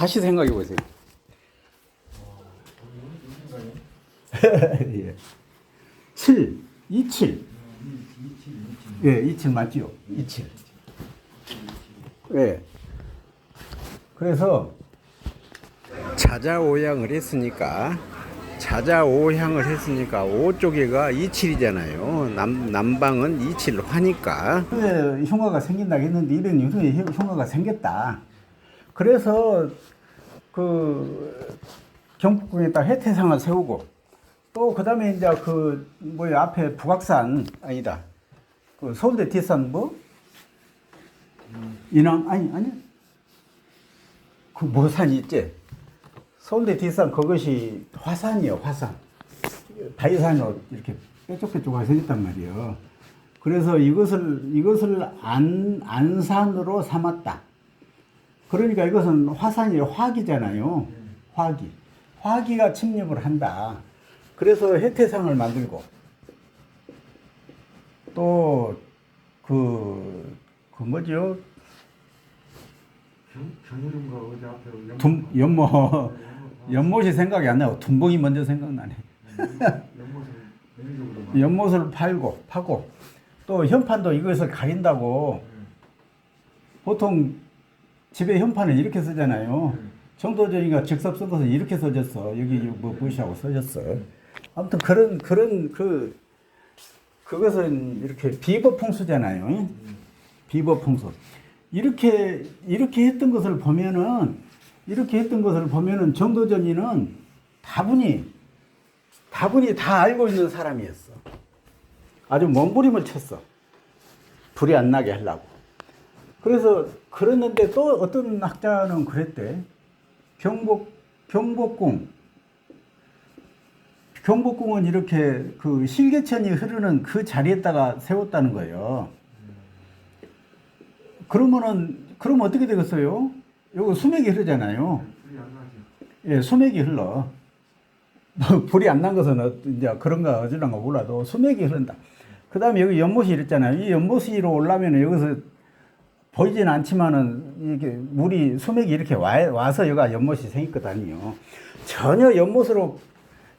다시 생각해 보세요. 예. 7, 27. 예, 27 맞지요? 27. 예. 그래서 자자오향을 했으니까 자자오향을 했으니까 오 쪽에가 27이잖아요. 남 남방은 27 화니까. 왜 흉화가 생긴다고 했는데 200년 후에 흉화가 생겼다. 그래서 그 경복궁에다 해태상을 세우고 또 그다음에 이제 그 뭐야 앞에 북악산 아니다. 그 서울대 뒷산 뭐 인왕 아니 아니 그뭐 산이 있지? 서울대 뒷산 그것이 화산이요 화산. 다이산으로 이렇게 뾰족뾰족하게 생겼단 말이에요. 그래서 이것을 이것을 안 안산으로 삼았다. 그러니까 이것은 화산이 화기잖아요. 화기. 화기가 침입을 한다. 그래서 해태상을 만들고 또 그, 그 어디 앞에 둠, 연못, 연못이 생각이 안 나고 둠봉이 먼저 생각나네. 연못을 팔고, 파고 또 현판도 이것을 가린다고 보통 집에 현판을 이렇게 쓰잖아요. 정도전이가 직접 쓴 것은 이렇게 써졌어. 여기 뭐 무시하고 써졌어. 아무튼 그런 그런 그 그것은 이렇게 비법 풍수잖아요. 비법 풍수. 이렇게 이렇게 했던 것을 보면은 이렇게 했던 것을 보면은 정도전이는 다분히 다분히 다 알고 있는 사람이었어. 아주 몸부림을 쳤어. 불이 안 나게 하려고. 그래서 그랬는데 또 어떤 학자는 그랬대. 경복 경복궁 경복궁은 이렇게 그 실개천이 흐르는 그 자리에다가 세웠다는 거예요. 그러면은 그럼 어떻게 되겠어요? 요거 수맥이 흐르잖아요. 예, 수맥이 흘러. 뭐 불이 안 난 것은 어- 이제 그런가 어쩌란가 몰라도 수맥이 흐른다. 그 다음에 여기 연못이 이랬잖아요. 이 연못 위로 올라면 여기서 보이진 않지만은 이게 물이 수맥이 이렇게 와, 와서 여기가 연못이 생겼거든요. 전혀 연못으로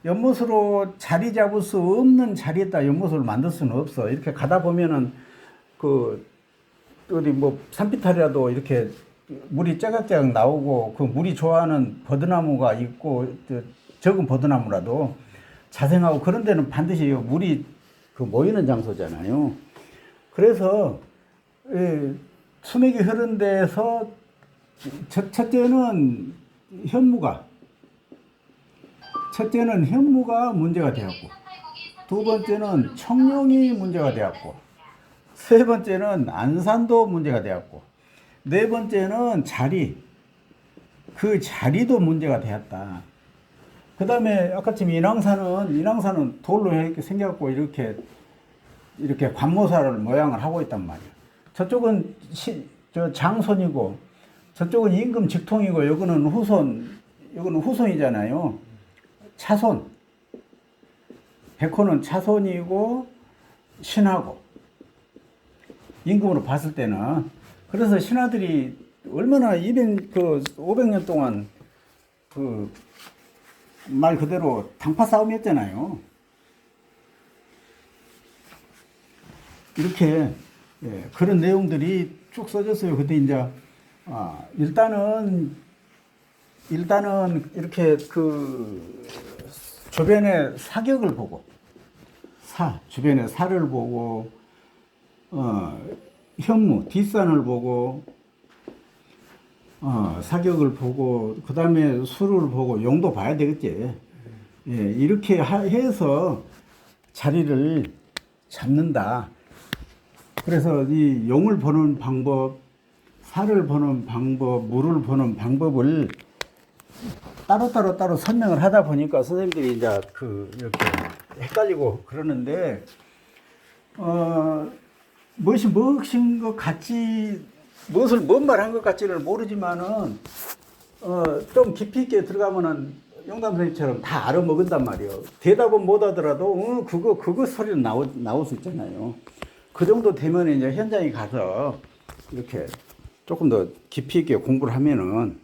연못으로 자리 잡을 수 없는 자리에다 연못을 만들 수는 없어. 이렇게 가다 보면은 그 어디 뭐 산비탈이라도 이렇게 물이 짜각짜각 나오고 그 물이 좋아하는 버드나무가 있고 저 적은 버드나무라도 자생하고 그런 데는 반드시 물이 그 모이는 장소잖아요. 그래서 예, 수맥이 흐른 데서 첫, 첫째는 현무가 첫째는 현무가 문제가 되었고 두 번째는 청룡이 문제가 되었고 세 번째는 안산도 문제가 되었고 네 번째는 자리 그 자리도 문제가 되었다. 그 다음에 아까쯤 인왕산은 인왕산은 돌로 이렇게 생겨갖고 이렇게 이렇게 관모사를 모양을 하고 있단 말이야. 저쪽은 시, 저 장손이고 저쪽은 임금 직통이고 여기는 후손 여기는 후손이잖아요. 차손. 백호는 차손이고 신하고 임금으로 봤을 때는 그래서 신하들이 얼마나 200, 그 500년 동안 그 말 그대로 당파 싸움이었잖아요. 이렇게 예, 그런 내용들이 쭉 써졌어요. 근데 이제 아, 일단은 일단은 이렇게 그 주변의 사격을 보고 사 주변의 사를 보고 어, 현무 뒷산을 보고 어, 사격을 보고 그 다음에 수를 보고 용도 봐야 되겠지. 예, 이렇게 하- 해서 자리를 잡는다. 그래서 이 용을 보는 방법, 살을 보는 방법, 물을 보는 방법을 따로 따로 따로 설명을 하다 보니까 선생님들이 이제 그 이렇게 헷갈리고 그러는데 어 무엇이 무엇인 것 같지 무엇을 뭔 말 한 것 같지를 모르지만은 어 좀 깊이 있게 들어가면은 영담 선생님처럼 다 알아먹은단 말이에요. 대답은 못 하더라도 어 그거 그거 소리는 나오 나올 수 있잖아요. 그 정도 되면 이제 현장에 가서 이렇게 조금 더 깊이 있게 공부를 하면은